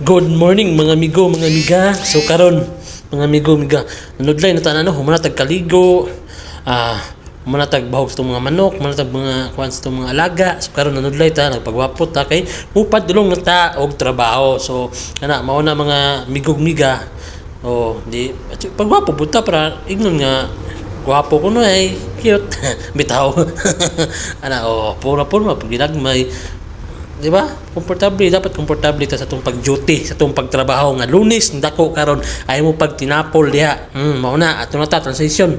Good morning mga amigo, mga amiga. So karon mga amigo, amiga, nanudlay na tanan no, humanatag kaligo. Ah, humanatag bahog sa mga manok, humanatag mga kuan sa mga alaga. So karon nanudlay ta, nagpagwapot ta kay upad dulong na ta og trabaho. So kana mao na mga amigo, amiga. Oh, di pagwapo pud ta para ignon nga Gwapo ko no ay cute. Bitaw. Ana oh, pura pura pag ginagmay. Di ba? Komportable, dapat komportable ta sa tong pag-duty, sa tong pagtrabaho nga lunes ndako karon ay mo pag tinapol diha. Mm, mao na ato na ta transition.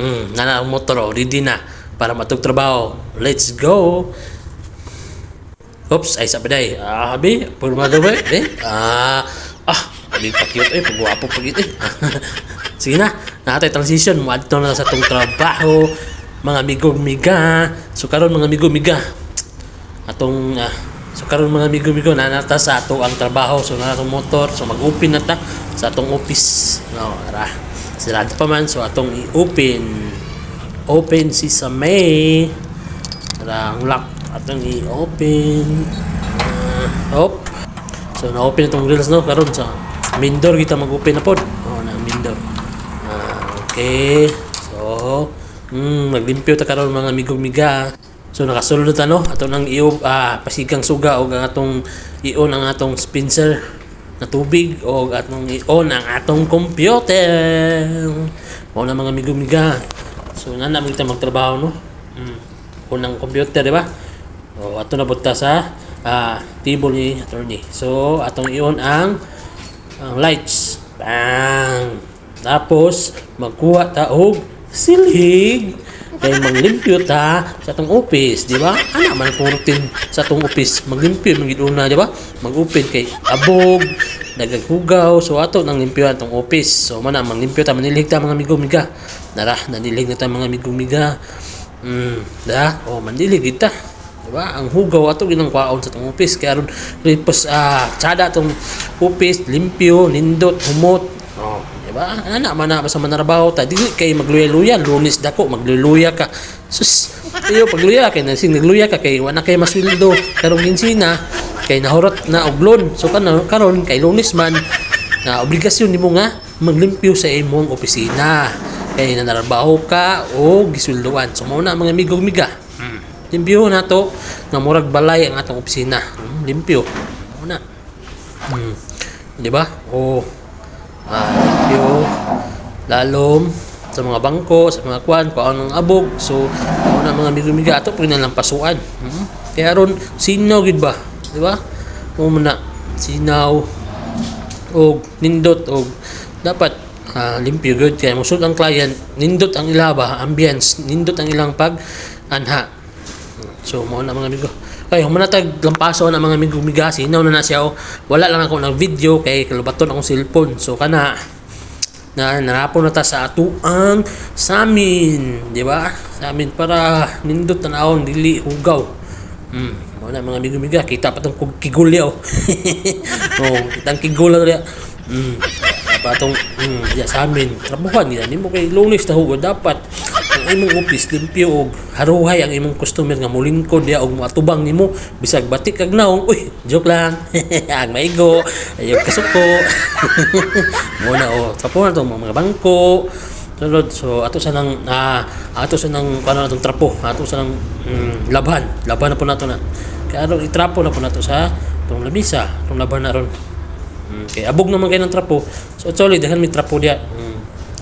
Mm, nana ang motor oh, ready na para matug trabaho. Let's go. Oops, ay sa baday. Ah, habi, purma daw ba? Eh? Ah, ah, abi pa cute eh, pagwapo pag eh. Sige na, natay transition mo adto na sa tong trabaho. Mga amigo miga. So karon mga amigo miga. Atong ah, so karon mga amigo migo na nata sa ato ang trabaho so na atong motor so mag-open na sa atong office. No, ara. Sirado pa man so atong i-open. Open si sa May. Ara ang lock atong i-open. Ah, op. So na-open itong grills no karon sa main door kita mag-open na pod. Oh, na main door. Ah, okay. So, mm, naglimpyo ta karon mga migog-miga. So nakasulod ta no ato nang iyo ah, pasigang suga og ang atong ion ang atong dispenser na tubig o atong ion ang atong computer. Mao na mga migog-miga. So na na kita magtrabaho no. Mm. Unang computer, di ba? O ato na budta sa ah, table ni attorney. So atong ion ang ang lights. Bang! Tapos, magkuha ta og silhig. Kay maglimpyo ta sa atong office, di ba? Ana man kung routine sa atong office, maglimpyo man gid una, di ba? Mag-open kay abog, nagaghugaw, so ato nang limpyo atong office. So man manglimpyo ta manilig ta mga amigo-miga. Nara, nanilig na ta mga amigo-miga. Mm, da, oh mandilig gid ta. Diba? Ang hugaw ato ginang kwaon sa tong office kaya ron ripos ah tsada tong office limpyo nindot humot. Oh, diba? Ana man na sa manarabaho ta dili kay magluya-luya lunes dako magluya ka. Sus, iyo pagluya kay nasing nagluya ka kay wala kay masweldo karong ginsina kay nahurot na og loan. So karon karon kay lunes man na obligasyon nimo nga maglimpyo sa imong opisina kay nanarabaho ka o gisweldoan. So mao na mga amigo miga. Hmm. Limpyo na to nga murag balay ang atong opisina. Hmm, limpyo. Mao na. Hmm. Di ba? O ah, limpyo lalom sa mga bangko, sa mga kwan, kung anong abog. So, mao na mga amigo miga ato pag nalang pasuan. Hmm. Kaya ron sinaw gid ba? Di ba? Mao man na sinaw og nindot og dapat ah, limpyo good kaya musud ang client nindot ang ilaba ambience nindot ang ilang pag anha so mo na mga amigo kay humanatag lampaso na mga amigo miga sinaw na na siya oh. wala lang ako ng video kay kalubaton akong cellphone so kana na narapon na ta sa ato ang samin di ba samin para nindot tanawon dili hugaw Hmm, mo na mga amigo miga, kita pa tong kug- kigul yaw. oh, kitang kigul lang diya. Hmm, pa tong hmm, diya sa amin. Trabuhan nila nimo kay lunes ta hugod dapat ang imong office limpyo og haruhay ang imong customer nga mulingkod diya og matubang nimo bisag batik kag naong. Uy, joke lang. ang maigo, ayo kasuko. mo na oh, tapuan tong mga bangko. Tulad, so ato sa nang ah, ato sa nang ano natong trapo, ato sa nang mm, laban, laban na po nato na. Kaya ano itrapo na po nato sa tong lamisa, tong laban na ron. Mm, kay abog naman kayo ng trapo. So actually dahil may trapo diya. Mm,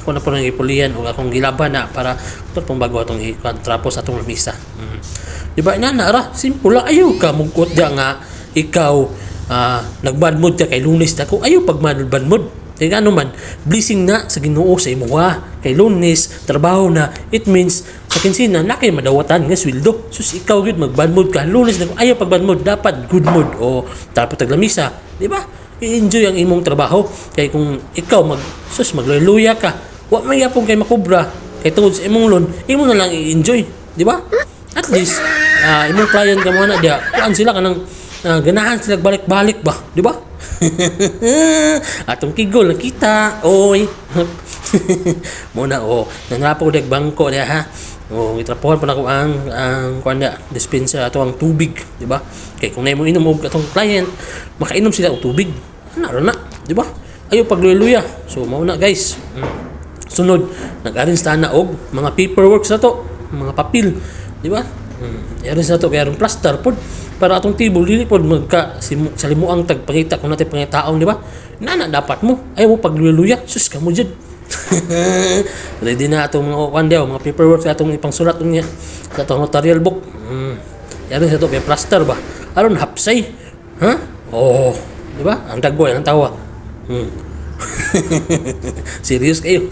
ako na po nang ipulihan o akong gilaban na para ito pong bago atong ikuan trapo sa atong lamisa. Mm. Di ba na ra simple ayaw ka mugkot diya nga ikaw ah, nagbad mood ka kay lunes dako ayaw pag bad mood kaya ano man, blessing na sa ginoo sa imo. Kay lunes, trabaho na, it means sa kinsina, na kay madawatan nga sweldo. Sus, ikaw gud mag bad mood ka. Lunes na ayaw pag bad mood, dapat good mood. O tapos taglamisa, di ba? I-enjoy ang imong trabaho. Kay kung ikaw mag, sus, magluya ka, wa may yapon kay makubra. Kay tungod sa imong loan, imo na lang i-enjoy. Di ba? At least, ah, imong client ka mo na diya, kuan sila kanang ah, ganahan sila balik-balik ba? Di ba? Atong kigol nakita. Oy. Muna oh, nangapo dag bangko diya ha. Oh, itrapuhan pa na ko ang ang kuan da dispenser ato ang tubig, di ba? Kay kung nimo inom og atong client, makainom sila og tubig. Ano na, di ba? Ayo pagluya So mao na guys. Mm. Sunod, nag-arrange na og mga paperwork sa to, mga papel, di ba? Mm. I-arrange na to kaya ron plaster pod para atong table dili pod magka sa limuang tagpangita kung natin pangitaon, di ba? Nana dapat mo. Ayaw mo pagluya Sus kamo jud. Ready na atong mga kuan daw, mga paperwork sa atong ipangsulat niya sa atong notarial book. Mm. Yan sa to kay plaster ba? Aron hapsay. Ha? Oo. Di ba? Ang dagway ang tawa. Hmm. Serious kayo.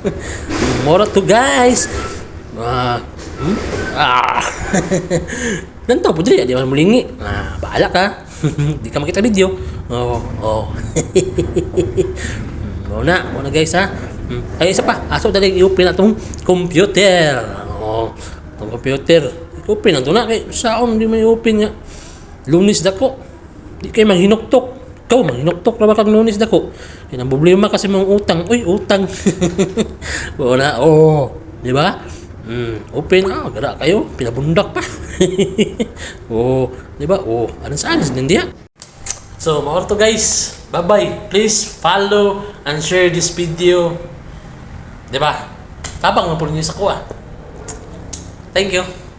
Mora to guys. Ah. hmm? Ah. Nanto po dyan, di man mulingi. Ah, bahala ka. di ka makita video. Oo, oh, oh. Mo na, mo na guys ha. Hmm. Ay isa pa, aso dali i-open na computer. Oh, tong computer. I-open na to na kay saon di may open nga. Lunis dako. Di kay manghinuktok. Ikaw, manghinuktok na ba kag lunis dako? Yan ang problema kasi mong utang. Uy, utang. Na, oh. Di ba? Mm, open, ah, gara kayo. Pinabundak pa. oh, di ba? Oh, anong saan? Hindi ah. So, mga to guys. Bye-bye. Please follow and share this video. Di ba? Tabang mo po ninyo sa kuha. Thank you.